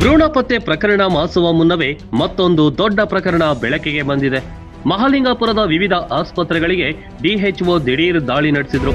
ಭ್ರೂಣ ಪತ್ತೆ ಪ್ರಕರಣ ಮಾಸುವ ಮುನ್ನವೇ ಮತ್ತೊಂದು ದೊಡ್ಡ ಪ್ರಕರಣ ಬೆಳಕಿಗೆ ಬಂದಿದೆ. ಮಹಾಲಿಂಗಾಪುರದ ವಿವಿಧ ಆಸ್ಪತ್ರೆಗಳಿಗೆ ಡಿಎಚ್ಒ ದಿಢೀರ್ ದಾಳಿ ನಡೆಸಿದ್ರು.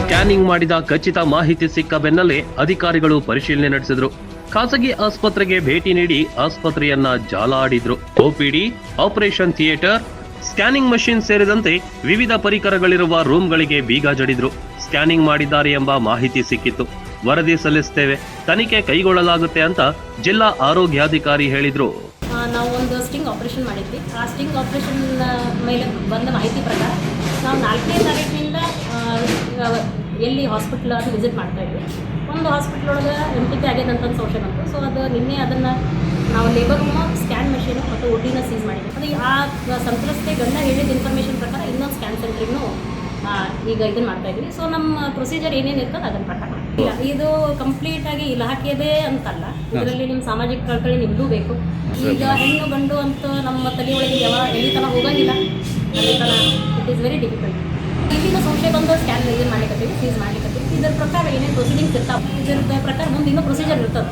ಸ್ಕ್ಯಾನಿಂಗ್ ಮಾಡಿದ ಖಚಿತ ಮಾಹಿತಿ ಸಿಕ್ಕ ಬೆನ್ನಲ್ಲೇ ಅಧಿಕಾರಿಗಳು ಪರಿಶೀಲನೆ ನಡೆಸಿದ್ರು. ಖಾಸಗಿ ಆಸ್ಪತ್ರೆಗೆ ಭೇಟಿ ನೀಡಿ ಆಸ್ಪತ್ರೆಯನ್ನ ಜಾಲ ಆಡಿದ್ರು OPD operation theatre scanning machine ಸೇರಿದಂತೆ ವಿವಿಧ ಪರಿಕರಗಳಿರುವ ರೂಮ್ಗಳಿಗೆ ಬೀಗ ಜಡಿದ್ರು. ಸ್ಕ್ಯಾನಿಂಗ್ ಮಾಡಿದ್ದಾರೆ ಎಂಬ ಮಾಹಿತಿ ಸಿಕ್ಕಿತ್ತು. ವರದಿ ಸಲ್ಲಿಸ್ತೇವೆ. ತನಿಖೆ ಕೈಗೊಳ್ಳಲಾಗುತ್ತೆ ಅಂತ ಜಿಲ್ಲಾ ಆರೋಗ್ಯಾಧಿಕಾರಿ ಹೇಳಿದ್ರು. ನಾವು ಒಂದು ಸ್ಟಿಂಗ್ ಆಪರೇಷನ್ ಮಾಡಿದ್ವಿ. ಆ ಸ್ಟಿಂಗ್ ಆಪರೇಷನ್ ಮೇಲೆ ಬಂದ ಮಾಹಿತಿ ಪ್ರಕಾರ ನಾವು ನಾಲ್ಕನೇ ತಾರೀಕಿನಿಂದ ಎಲ್ಲಿ ಹಾಸ್ಪಿಟ್ಲ್ ಅದು ವಿಸಿಟ್ ಮಾಡ್ತಾ ಇದ್ವಿ. ಒಂದು ಹಾಸ್ಪಿಟ್ಲ್ ಒಳಗೆ ಎಂ ಟಿ ಪಿ ಆಗ್ಯದ ಅಂತ ಒಂದು ಸಂಶಯ ಬಂತು. ಸೊ ಅದು ನಿನ್ನೆ ಅದನ್ನು ನಾವು ಲೇಬರ್ ಮಷೀನು ಮತ್ತು ಒಡ್ಡಿನ ಸೀಸ್ ಮಾಡಿದೆ ಅದು ಆ ಸಂತ್ರಸ್ತೆ ಗಂಡ ಹೇಳಿದ ಇನ್ಫಾರ್ಮೇಷನ್ ಪ್ರಕಾರ ಇನ್ನೊಂದು ಸ್ಕ್ಯಾನ್ ಸೆಂಟ್ರಿಗೂ ಈಗ ಇದನ್ನು ಮಾಡ್ತಾ ಇದ್ವಿ ಸೊ ನಮ್ಮ ಪ್ರೊಸೀಜರ್ ಏನೇನು ಇರ್ತದೆ ಅದನ್ನ ಪ್ರಕಾರ ಇಲ್ಲ ಇದು ಕಂಪ್ಲೀಟ್ ಆಗಿ ಇಲಾಖೆದೇ ಅಂತಲ್ಲ. ಇದರಲ್ಲಿ ನಿಮ್ಮ ಸಾಮಾಜಿಕ ಕಳಕಳಿ ನಿಮ್ಮದು ಬೇಕು. ಈಗ ಹೆಣ್ಣು ಗಂಡು ಅಂತ ನಮ್ಮ ತಲೆಯೊಳಗೆ ಯಾವ ಎಲ್ಲಿ ತನಕ ಹೋಗಂಗಿಲ್ಲ. ಇಟ್ ಈಸ್ ವೆರಿ ಡಿಫಿಕಲ್ಟ್ ಇಲ್ಲಿನ ಸಂಶಯ ಬಂದು ಸ್ಕ್ಯಾನ್ ಇದನ್ನು ಮಾಡ್ಲಿಕ್ಕತ್ತೀವಿ ಸೀಸ್ ಮಾಡ್ಲಿಕ್ಕತ್ತೀವಿ ಇದರ ಪ್ರಕಾರ ಏನೇನು ಪ್ರೊಸೀಡಿಂಗ್ಸ್ ಇರ್ತಾವೆ? ಇದರ ಪ್ರಕಾರ ಮುಂದೆ ಇನ್ನೂ ಪ್ರೊಸೀಜರ್ ಇರ್ತದೆ.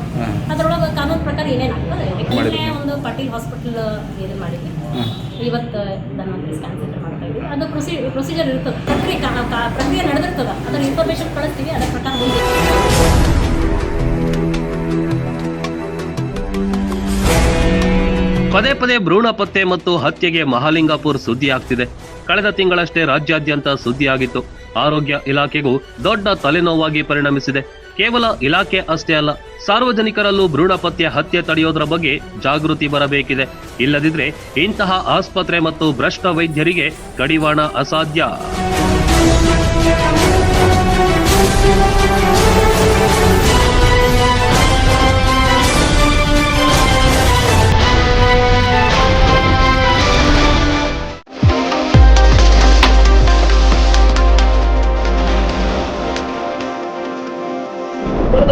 ಅದರೊಳಗೆ ಕಾನೂನು ಪ್ರಕಾರ ಏನೇನು ಆಗ್ತದೆ? ಯಾಕಂದ್ರೆ ಒಂದು ಪಾಟೀಲ್ ಹಾಸ್ಪಿಟಲ್ ಇದನ್ನು ಮಾಡಿದ್ವಿ. ಇವತ್ತು ಧನ್ವಂತರಿ ಸ್ಕ್ಯಾನ್ ಸೆಂಟರ್ ಮಾಡ್ತಾ ಇದ್ವಿ. ಅದು ಪ್ರೊಸಿ ಪ್ರೊಸೀಜರ್ ಇರ್ತದೆ. ಪ್ರಕ್ರಿಯೆ ಪ್ರಕ್ರಿಯೆ ನಡೆದಿರ್ತದೆ. ಅದರ ಇನ್ಫಾರ್ಮೇಷನ್ ಕಳಿಸ್ತೀವಿ ಅದರ ಪ್ರಕಾರ ಪದೇ ಪದೇ ಭ್ರೂಣ ಪತ್ತೆ ಮತ್ತು ಹತ್ಯೆಗೆ ಮಹಾಲಿಂಗಾಪುರ್ ಸುದ್ದಿ ಆಗ್ತಿದೆ. ಕಳೆದ ತಿಂಗಳಷ್ಟೇ ರಾಜ್ಯಾದ್ಯಂತ ಸುದ್ದಿಯಾಗಿತ್ತು. ಆರೋಗ್ಯ ಇಲಾಖೆಗೂ ದೊಡ್ಡ ತಲೆನೋವಾಗಿ ಪರಿಣಮಿಸಿದೆ. ಕೇವಲ ಇಲಾಖೆ ಅಷ್ಟೇ ಅಲ್ಲ, ಸಾರ್ವಜನಿಕರಲ್ಲೂ ಭ್ರೂಣ ಪತ್ತೆ ಹತ್ಯೆ ತಡೆಯೋದ್ರ ಬಗ್ಗೆ ಜಾಗೃತಿ ಬರಬೇಕಿದೆ. ಇಲ್ಲದಿದ್ರೆ ಇಂತಹ ಆಸ್ಪತ್ರೆ ಮತ್ತು ಭ್ರಷ್ಟ ವೈದ್ಯರಿಗೆ ಕಡಿವಾಣ ಅಸಾಧ್ಯ.